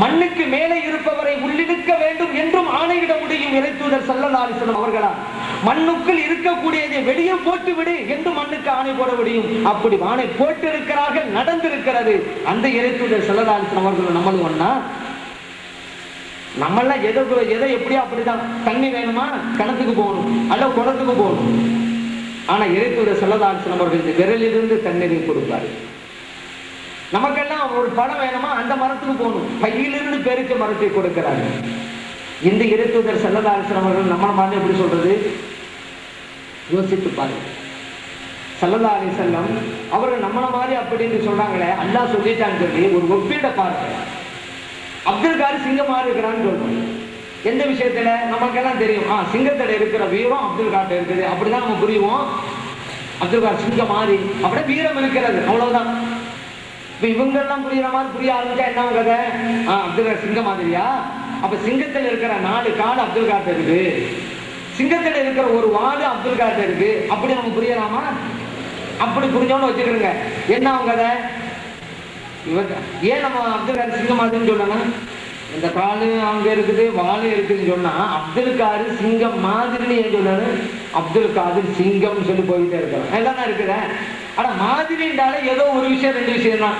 மண்ணுக்கு மேலே இருப்பவரை உள்ளிழுக்க வேண்டும் என்றும் ஆணையிட முடியும் இறைத்தூதர் ஸல்லல்லாஹு அவர்களால் மண்ணுக்குள் இருக்கக்கூடியதை வெளியே போட்டு விடு என்று மண்ணுக்கு ஆணை போட முடியும். அப்படி ஆணை போட்டு இருக்கிறார்கள் நடந்திருக்கிறது. அந்த இறைத்தூதர் ஸல்லல்லாஹு அவர்கள் நம்மளும் ஒண்ணா நம்மெல்லாம் எதை எதை எப்படியோ அப்படிதான். தண்ணி வேணுமா? கிணத்துக்கு போகணும். அல்ல குளத்துக்கு போகணும். ஆனா இறைத்தூதர் செல்லதாசன் அவர்கள் இந்த விரலிலிருந்து தண்ணீரை கொடுப்பாரு நமக்கெல்லாம் ஒரு பழம் வேணுமா? அந்த மரத்துக்கு போகணும். பையிலிருந்து பெருக்க மரத்தை கொடுக்கிறாங்க இந்த இருத்துதர் செல்லதாசன் அவர்கள் நம்மளை மாதிரி எப்படி சொல்றது? யோசித்து பாருங்க. சல்லதா அலி செல்லம் அவர்கள் நம்மளை மாதிரி அப்படின்னு சொல்றாங்களே அல்லா சொல்லிட்டான்னு சொல்லி ஒரு ஒப்பீட பாருங்க. அப்துல் காரி சிங்கம் மாதிரி இருக்கிறான்னு சொல்றோம். எந்த விஷயத்துல? நமக்கெல்லாம் தெரியும். ஆ சிங்கத்துல இருக்கிற வீரம் அப்துல் காட்ட இருக்குது. அப்படிதான் நம்ம புரியுவோம் அப்துல் கார் சிங்கம் மாதிரி. அப்படியே வீரம் இருக்கிறது. அவ்வளவுதான். இப்ப இவங்க எல்லாம் புரியுற மாதிரி புரிய ஆரம்பிச்சா என்ன கதை ஆ அப்துல் கார் சிங்கம் மாதிரியா? அப்ப சிங்கத்தில் இருக்கிற நாலு காடு அப்துல் காட்ட இருக்கு இருக்கிற ஒரு வாடு அப்துல் காட்ட இருக்கு அப்படி நம்ம புரியலாமா? அப்படி புரிஞ்சோன்னு வச்சுக்கிறோங்க என்ன அவங்க கதை ஏன் நம்ம அப்துல் கார் சிங்கம் மாதிரின்னு சொல்லணும்? இந்த காலு அங்க இருக்குது வாலு இருக்குதுன்னு சொன்னா அப்துல் காரு சிங்கம் மாதிரின்னு ஏன் சொல்லணும்? அப்துல் காதிர் சிங்கம் சொல்லி போயிட்டே இருக்கலாம் எல்லாம் இருக்கிறேன் ஆனா மாதிரின்றாலே ஏதோ ஒரு விஷயம் ரெண்டு விஷயம் தான்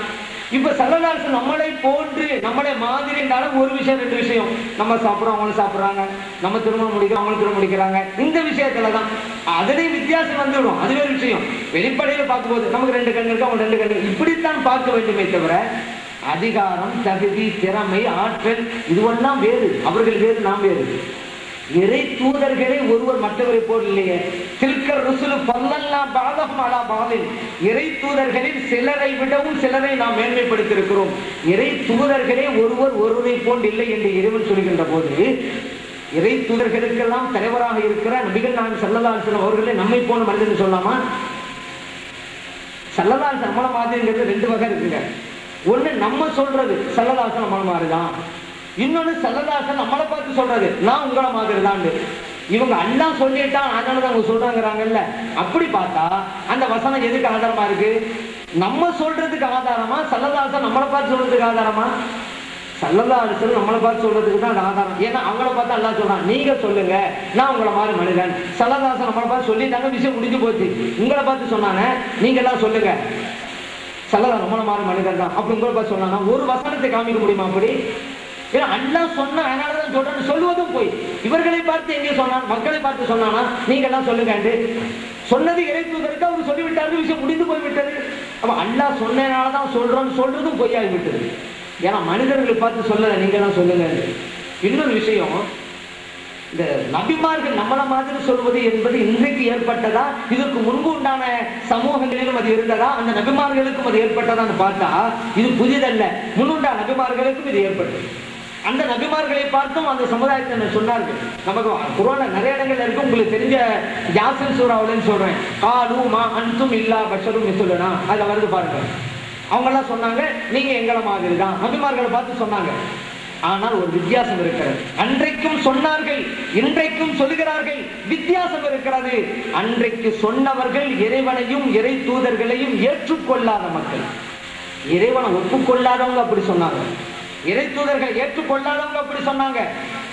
இப்ப சல்லதாசு நம்மளை போன்று நம்மளை மாதிரின்றாலும் ஒரு விஷயம் ரெண்டு விஷயம். நம்ம சாப்பிட்றோம் அவங்களும் சாப்பிடுறாங்க. நம்ம திருமணம் முடிக்கிறோம் அவங்களும் திருமணம் முடிக்கிறாங்க. இந்த விஷயத்துல தான் அதுலேயும் வித்தியாசம் வந்துவிடும் அதுவே ஒரு விஷயம். வெளிப்படையில பார்க்கும்போது நமக்கு ரெண்டு கண்ணு இருக்கு அவங்க ரெண்டு கண்ணு இப்படித்தான் பார்க்க வேண்டுமே தவிர அதிகாரம் தகுதி திறமை ஆற்றல் இதுவெல்லாம் வேறு. அவர்கள் வேறு நாம் வேறு. இறை தூதர்களே ஒருவர் மற்றவரை போல் இல்லையே தில்கர் ருசுலு பல்லல்லா பாதகம் அலா பாலில் இறை தூதர்களில் சிலரை விடவும் சிலரை நாம் மேன்மைப்படுத்தியிருக்கிறோம். இறை தூதர்களே ஒருவர் ஒருவரை போல் இல்லை என்று இறைவன் சொல்கின்ற போது இறை தூதர்களுக்கெல்லாம் தலைவராக இருக்கிற நபிகள் நாயகம் ஸல்லல்லாஹு அவர்களே நம்மை போன மனிதன் சொல்லாமா? சல்லதாசன் நம்மள மாதிரிங்கிறது ரெண்டு வகை இருக்குங்க. ஒண்ணு நம்ம சொல்றது சல்லதாசன் நம்மள மாதிரிதான். இன்னொன்னு சல்லதாசன் நம்மளை பார்த்து சொல்றது நான் உங்களை மாதிரி தான் இவங்க அண்ணா சொல்லிட்டான் அதனால அவங்க சொல்றாங்கிறாங்கல்ல. அப்படி பார்த்தா அந்த வசனம் எதுக்கு ஆதாரமா இருக்கு? நம்ம சொல்றதுக்கு ஆதாரமா? சல்லதாசன் நம்மளை பார்த்து சொல்றதுக்கு ஆதாரமா? சல்லல்லா நம்மளை பார்த்து சொல்றதுக்கு தான் அது ஆதாரம். ஏன்னா அவங்கள பார்த்து அல்லா சொல்றான் நீங்க சொல்லுங்க நான் உங்களை மாதிரி மனிதன். சல்லதாசன் நம்மளை பார்த்து சொல்லிட்டாங்க விஷயம் முடிஞ்சு போச்சு. உங்களை பார்த்து சொன்னாங்க நீங்க எல்லாம் சொல்லுங்க. சல்லதா ரொம்ப மாதிரி மனிதன் தான். அப்படி உங்களை பார்த்து சொன்னாங்க ஒரு வசனத்தை காமிக்க முடியுமா அப்படி? ஏன்னா சொன்ன அதனால தான் சொல்றேன்னு சொல்லுவதும் போய். இவர்களை பார்த்து எங்கே சொன்னான்? மக்களை பார்த்து சொன்னானா? நீங்க எல்லாம் சொல்லுங்க சொன்னது இறைத்துவதற்கு அவர் சொல்லிவிட்டாரு விஷயம் முடிந்து போய்விட்டது. அப்ப அல்லா சொன்னதுனால தான் சொல்றோம்னு சொல்றதும் பொய்யாகி விட்டது ஏன்னா மனிதர்களை பார்த்து சொல்லல நீங்க எல்லாம் சொல்லுங்க இன்னொரு விஷயம் இந்த நபிமார்கள் நம்மள மாதிரி சொல்வது என்பது இன்றைக்கு ஏற்பட்டதா? இதற்கு முன்பு உண்டான சமூகங்களிலும் அது இருந்ததா? அந்த நபிமார்களுக்கும் அது ஏற்பட்டதான்னு பார்த்தா இது புதிதல்ல. முன்னுண்டா நபிமார்களுக்கும் இது ஏற்பட்டது. அந்த நபிமார்களை பார்த்தும் அந்த சமுதாயத்தை சொன்னார்கள்? நமக்கு குரோன நிறைய இடங்கள் இருக்கு. உங்களுக்கு தெரிஞ்ச யாசின் சூறாவுலன்னு சொல்றேன். காலு மா அன்சும் இல்லா பஷரும் மிசுலனா அதில் வருது பாருங்க. அவங்கெல்லாம் சொன்னாங்க நீங்க எங்களை மாதிரி தான். நபிமார்களை பார்த்து சொன்னாங்க. ஆனால் ஒரு வித்தியாசம் இருக்கிறது. அன்றைக்கும் சொன்னார்கள் இன்றைக்கும் சொல்லுகிறார்கள் வித்தியாசம் இருக்கிறது. அன்றைக்கு சொன்னவர்கள் இறைவனையும் இறை தூதர்களையும் ஏற்றுக்கொள்ளாத மக்கள். இறைவனை ஒப்புக்கொள்ளாதவங்க அப்படி சொன்னாங்க. இறைத்தூதர்கள் ஏற்றுக்கொள்ளாதவங்க அப்படி சொன்னாங்க.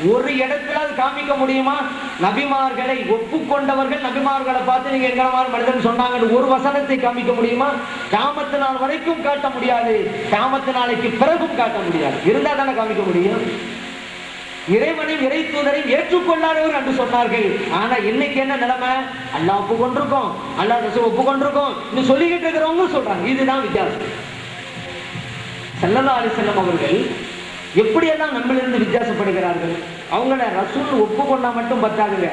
ஒரு இடத்துல அது காமிக்க முடியுமா? நபிமார்களை ஒப்புக்கொண்டவர்கள் நபிமார்களை பார்த்து நீங்க எங்களை மாதிரி மனிதன் சொன்னாங்கன்னு ஒரு வசனத்தை காமிக்க முடியுமா? காமத்து நாள் வரைக்கும் காட்ட முடியாது. காமத்து நாளைக்கு பிறகும் காட்ட முடியாது. இருந்தா தானே காமிக்க முடியும்? இறைவனையும் இறை தூதரையும் ஏற்றுக்கொள்ளாதவர் என்று சொன்னார்கள். ஆனா இன்னைக்கு என்ன நிலைமை? அல்லாஹ் ஒப்புக்கொண்டிருக்கோம். அல்லாஹ் ரசூல் ஒப்புக்கொண்டிருக்கோம். இன்னும் சொல்லிக்கிட்டு இருக்கிறவங்க சொல்றாங்க. இதுதான் வித்தியாசம். சல்லல்லா அலிசல்லம் அவர்கள் எப்படியெல்லாம் நம்மளிருந்து வித்தியாசப்படுகிறார்கள்? அவங்கள ரசூல் ஒப்புக்கொண்டா மட்டும் பத்தாதுங்க.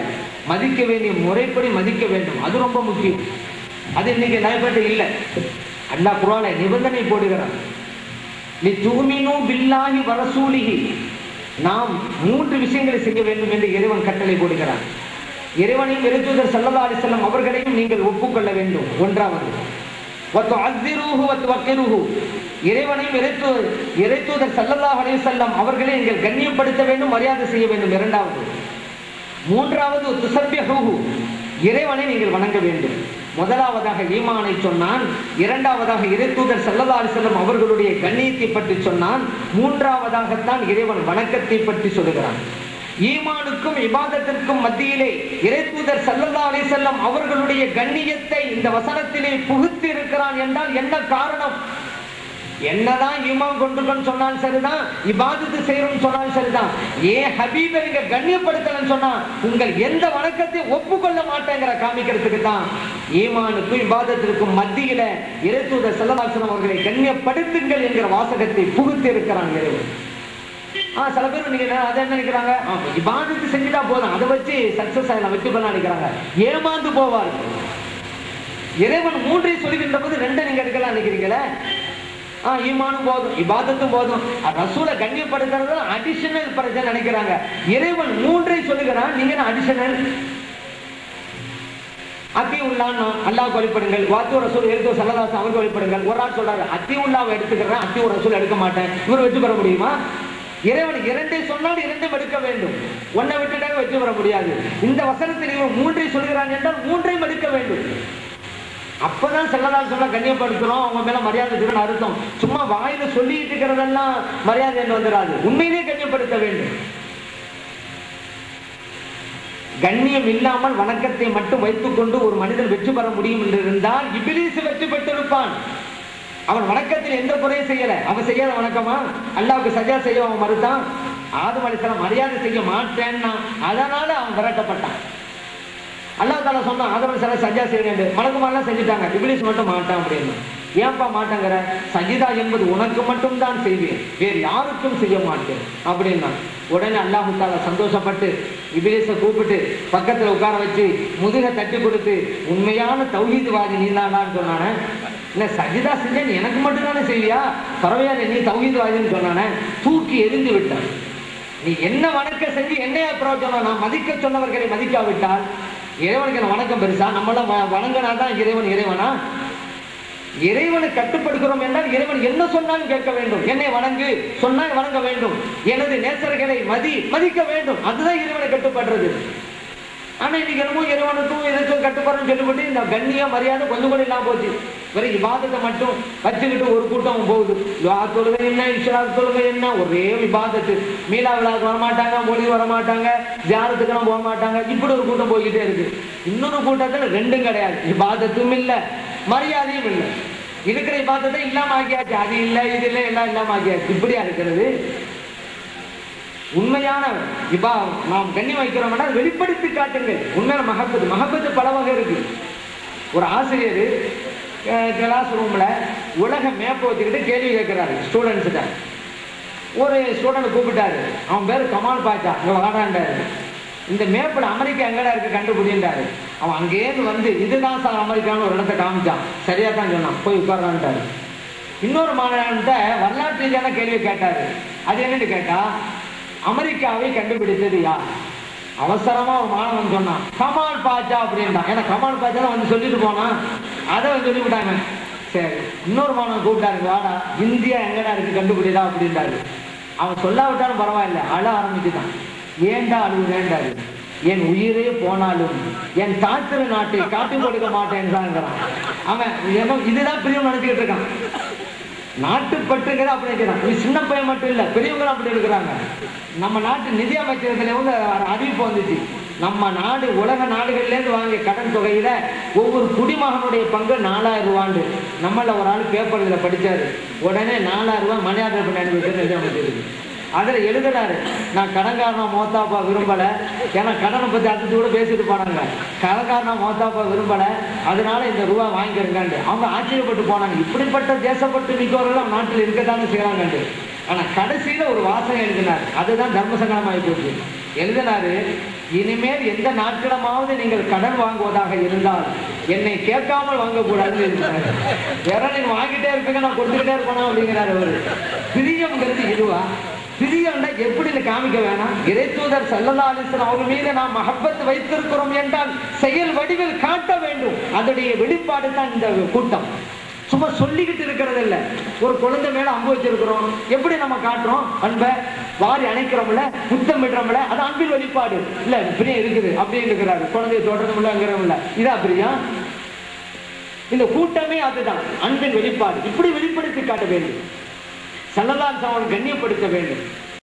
மதிக்க வேண்டிய முறைப்படி மதிக்க வேண்டும். அது ரொம்ப முக்கியம். அது இன்னைக்கு நடைபெற்ற இல்லை. அல்லா குரான நிபந்தனை போடுகிறான். நீ தூமினு பில்லாகி வரசூலிகி நாம் மூன்று விஷயங்களை செய்ய வேண்டும் என்று இறைவன் கட்டளை போடுகிறான். இறைவனையும் எழுத்துதர் சல்லல்லா அலிசல்லம் அவர்களையும் நீங்கள் ஒப்புக்கொள்ள வேண்டும். ஒன்றாவது இறைவனையும் இறைத்து இறைத்தூதர் சல்லல்லாஹு அலைஹி செல்லம் அவர்களை நீங்கள் கண்ணியப்படுத்த வேண்டும் மரியாதை செய்ய வேண்டும். இரண்டாவது மூன்றாவது துசப்பியஹு இறைவனை நீங்கள் வணங்க வேண்டும். முதலாவதாக ஈமானை சொன்னான் இரண்டாவதாக இறைத்தூதர் ஸல்லல்லாஹு அலைஹி அவர்களுடைய கண்ணியத்தை பற்றி சொன்னான் மூன்றாவதாகத்தான் இறைவன் வணக்கத்தை பற்றி சொல்லுகிறான். ஈமானுக்கும் இபாதத்திற்கும் மத்தியிலே இறைத்தூதர் ஸல்லல்லாஹு அலைஹி அவர்களுடைய கண்ணியத்தை இந்த வசனத்திலே புகுத்தி இருக்கிறான் என்றால் என்ன காரணம்? என்னதான் ஈமான் கொண்டுக்கன்னு சொன்னாலும் சரிதான் இபாதத்து செய்யணும்னு சொன்னாலும் சரிதான். ஏன் ஹபீபை நீங்க கண்ணியப்படுத்தலன்னு சொன்னா உங்கள் எந்த வணக்கத்தையும் ஒப்புக்கொள்ள மாட்டேங்கிற காமிக்கிறதுக்கு தான் ஈமானுக்கும் இபாதத்திற்கும் மத்தியில இறைத்தூத செல்லதாசனம் அவர்களை கண்ணியப்படுத்துங்கள் என்கிற வாசகத்தை புகுத்தி இருக்கிறாங்க ஆஹ் ஆ சில பேர் நீங்க அதை என்ன நினைக்கிறாங்க? இபாதத்து செஞ்சுட்டா போதும். அதை வச்சு சக்சஸ் ஆகலாம் வெற்றி பண்ண நினைக்கிறாங்க. ஏமாந்து போவார்கள் இறைவன் மூன்றை சொல்கின்ற போது ரெண்டை நீங்க எடுக்கலாம் நினைக்கிறீங்களே? ஈமானும் போதும் இபாதத்தும் போதும். ரசூலை கண்ணியப்படுத்துறது அடிஷனல் பிரச்சனை நினைக்கிறாங்க. இறைவன் மூன்றை சொல்லுகிறான் நீங்க அடிஷனல் அத்தி உள்ளான்னா அல்லாஹ் வழிபடுங்கள் வாத்து ரசூல் எடுத்து சல்லதாசன் அவருக்கு வழிபடுங்கள் ஒரு ஆள் சொல்றாரு அத்தி உள்ளாவை எடுத்துக்கிறேன் அத்தி ஒரு ரசூல் எடுக்க மாட்டேன். இவர் வெற்றி பெற முடியுமா? இறைவன் இரண்டை சொன்னால் இரண்டும் எடுக்க வேண்டும். ஒன்னை விட்டுட்டாக வெற்றி பெற முடியாது. இந்த வசனத்தில் இவன் மூன்றை சொல்கிறான் என்றால் மூன்றையும் எடுக்க வேண்டும். அப்பதான் செல்லதால் சொல்ல கண்ணியப்படுத்துறோம். அவங்க மேல மரியாதை இருக்கணும்னு அர்த்தம். சும்மா வாயில சொல்லிட்டு இருக்கிறதெல்லாம் மரியாதை என்று வந்துடாது உண்மையிலே கண்ணியப்படுத்த வேண்டும். கண்ணியம் இல்லாமல் வணக்கத்தை மட்டும் வைத்துக்கொண்டு ஒரு மனிதன் வெற்றி பெற முடியும் என்று இருந்தால் இபிலிசு வெற்றி பெற்றிருப்பான். அவன் வணக்கத்தில் எந்த குறையும் செய்யல. அவன் செய்யாத வணக்கமா? அல்லாவுக்கு சஜா செய்ய அவன் மறுத்தான். ஆதம் அலிஸ்லாம் மரியாதை செய்ய மாட்டேன்னா அதனால அவன் விரட்டப்பட்டான். அல்லா தாலா சொன்னான் ஆதரவு சில சஜா செய்யணும் மலக்கு மாதிரிலாம் செஞ்சுட்டாங்க. இபிலிஸ் மட்டும் மாட்டான் அப்படின்னு ஏன்பா மாட்டேங்கிற? சஜிதா என்பது உனக்கு மட்டும் தான் செய்வேன். வேறு யாருக்கும் செய்ய மாட்டேன். அப்படின்னா உடனே அல்லாஹு தாலா சந்தோஷப்பட்டு இபிலிஸை கூப்பிட்டு பக்கத்தில் உட்கார வச்சு முதுக தட்டி கொடுத்து உண்மையான தௌஹீத்வாதி நீதானான்னு சொன்னானே. இல்லை சஜிதா செஞ்சேன் நீ எனக்கு மட்டும்தானே செய்வியா? பரவாயில்ல நீ தௌஹீத்வாதின்னு சொன்னானே. தூக்கி எரிந்து விட்டான். நீ என்ன வணக்க செஞ்சு என்னையா பிரயோஜனம்? நான் மதிக்க சொன்னவர்களை மதிக்காவிட்டால் இறைவனுக்கு என்ன வணக்கம் பெருசா? நம்மளாம் வ- வணங்கினாதான் இறைவன் இறைவனா? இறைவனை கட்டுப்படுகிறோம் என்றால் இறைவன் என்ன சொன்னாலும் கேட்க வேண்டும். என்னை வணங்கு சொன்னால் வணங்க வேண்டும். எனது நேசர்களை மதி மதிக்க வேண்டும். அதுதான் இறைவனை கட்டுப்படுறது ஆனால் இன்னைக்கு என்னமோ இறைவனுக்கும் எதுக்கும் கட்டுப்பாடுன்னு சொல்லிவிட்டு இந்த கண்ணியம் மரியாதை கொஞ்சம் கூட இல்லாம போச்சு. வேற விவாதத்தை மட்டும் வச்சுக்கிட்டு ஒரு கூட்டம் போகுது. துவா தொழுகை என்ன இஷா தொழுகை என்ன? ஒரே விவாதத்து மீளா விழாவுக்கு வரமாட்டாங்க மொழி வரமாட்டாங்க தியானத்துக்கெல்லாம் போக மாட்டாங்க இப்படி ஒரு கூட்டம் போய்கிட்டே இருக்கு. இன்னொரு கூட்டத்தில் ரெண்டும் கிடையாது. விவாதத்தும் இல்லை மரியாதையும் இல்லை. இருக்கிற விவாதத்தை இல்லாம ஆக்கியாச்சு. அது இல்லை இது இல்லை எல்லாம் இல்லாம ஆக்கியாச்சு. இப்படியா இருக்கிறது? உண்மையான இப்போ நாம் கண்ணி வைக்கிறோம் வெளிப்படுத்தி காட்டுங்கள். உண்மையான மகப்பத்து மகப்பத்து பல வகை இருக்கு. ஒரு ஆசிரியர் கிளாஸ் ரூம்ல உலக மேப்பை வச்சுக்கிட்டு கேள்வி கேட்கிறாரு ஸ்டூடெண்ட்ஸ்கிட்ட ஒரு ஸ்டூடெண்ட் கூப்பிட்டாரு அவன் பேர் கமால் பாச்சா இங்கே வாடாண்டாரு இந்த மேப்பில் அமெரிக்கா எங்கடா இருக்கு கண்டுபிடின்றாரு. அவன் அங்கேருந்து வந்து இதுதான் சார் அமெரிக்கான்னு ஒரு இடத்த காமிச்சான். சரியா தான் சொன்னான். போய் உட்கார்றான்ட்டாரு. இன்னொரு மாணவன்கிட்ட வரலாற்று ரீதியான கேள்வி கேட்டாரு. அது என்னன்னு கேட்டா அமெரிக்காவை கண்டுபிடித்தது யார்? அவசரமா ஒரு மாணவன் சொன்னான் கமால் பாஜா அப்படின்ட்டான் ஏன்னா கமால் பாஜா வந்து சொல்லிட்டு போனான் அதை வந்து சொல்லிவிட்டாங்க. சரி இன்னொரு மாணவன் கூப்பிட்டாரு வாடா இந்தியா எங்கடா இருக்கு? கண்டுபிடிதா அப்படின்றாரு. அவன் சொல்லாவிட்டாலும் பரவாயில்ல அழ ஆரம்பிச்சுட்டான். ஏன்டா அழுகுறேன்டாரு என் உயிரே போனாலும் என் தாத்திர நாட்டை காட்டி கொடுக்க மாட்டேன்றாங்கிறான் அவன் இதுதான் பிரியம் நினைச்சுக்கிட்டு இருக்கான். நாட்டுப்பற்றுங்கிற அப்படி இருக்கிறான். இது சின்ன பையன் மட்டும் இல்லை பெரியவங்களும் அப்படி இருக்கிறாங்க. நம்ம நாட்டு நிதி அமைச்சகத்துல வந்து அறிவிப்பு வந்துச்சு. நம்ம நாடு உலக நாடுகள்லேருந்து வாங்கிய கடன் தொகையில் ஒவ்வொரு குடிமகனுடைய பங்கு நாலாயிரம் ரூபாண்டு. நம்மள ஒரு ஆள் பேப்பர் இதில் படித்தார் உடனே நாலாயிரம் ரூபாய் மணி ஆர்டர் நிதி அமைச்சிருக்கு அதில் எழுதினாரு. நான் கடன்காரனா மோத்தாப்பா விரும்பலை. ஏன்னா கடனை பற்றி அடுத்து கூட பேசிட்டு போனாங்க. கடன்காரனா மோத்தாப்பா விரும்பல. அதனால இந்த ரூபா வாங்கிக்கிறேங்காண்டு அவங்க ஆச்சரியப்பட்டு போனாங்க. இப்படிப்பட்ட தேசப்பட்டு மிக்கவர்கள் நாட்டில் இருக்கத்தானே செய்கிறாங்கண்டு ஆனால் கடைசியில் ஒரு வாசகம் எழுதினார். அதுதான் தர்மசங்கடமாகி போச்சு. எழுதினாரு இனிமேல் எந்த நாட்களமாவது நீங்கள் கடன் வாங்குவதாக இருந்தால் என்னை கேட்காமல் வாங்கக்கூடாதுன்னு எழுதினாரு. வேற நீங்கள் வாங்கிட்டே இருப்பீங்க நான் கொடுத்துக்கிட்டே இருப்பேனா? அப்படிங்கிறாரு அவர். பிரியம்ங்கிறது இதுவா? பிரியம்னா எப்படி காமிக்க வேணாம். இறைத்தூதர் சல்லல்லா அலிஸ்லாம் அவங்க மீது நாம் மகப்பத்து வைத்திருக்கிறோம் என்றால் செயல் வடிவில் காட்ட வேண்டும். அதனுடைய வெளிப்பாடு தான் இந்த கூட்டம். சும்மா சொல்லிக்கிட்டு இருக்கிறது இல்லை. ஒரு குழந்தை மேல அம்பு வச்சிருக்கிறோம். எப்படி நம்ம காட்டுறோம்? அன்பை வாரி அணைக்கிறோம்ல முத்தம் விடுறோம்ல அது அன்பின் வெளிப்பாடு. இல்ல பிரியம் இருக்குது அப்படின்னு இருக்கிறாரு. குழந்தைய தொடர்ந்து இல்லைங்கிறோம்ல இதா பிரியம் இந்த கூட்டமே அதுதான் அன்பின் வெளிப்பாடு. இப்படி வெளிப்படுத்தி காட்ட வேண்டும். சல்லல்லாஹு அவன் கண்ணியப்படுத்த வேண்டும்.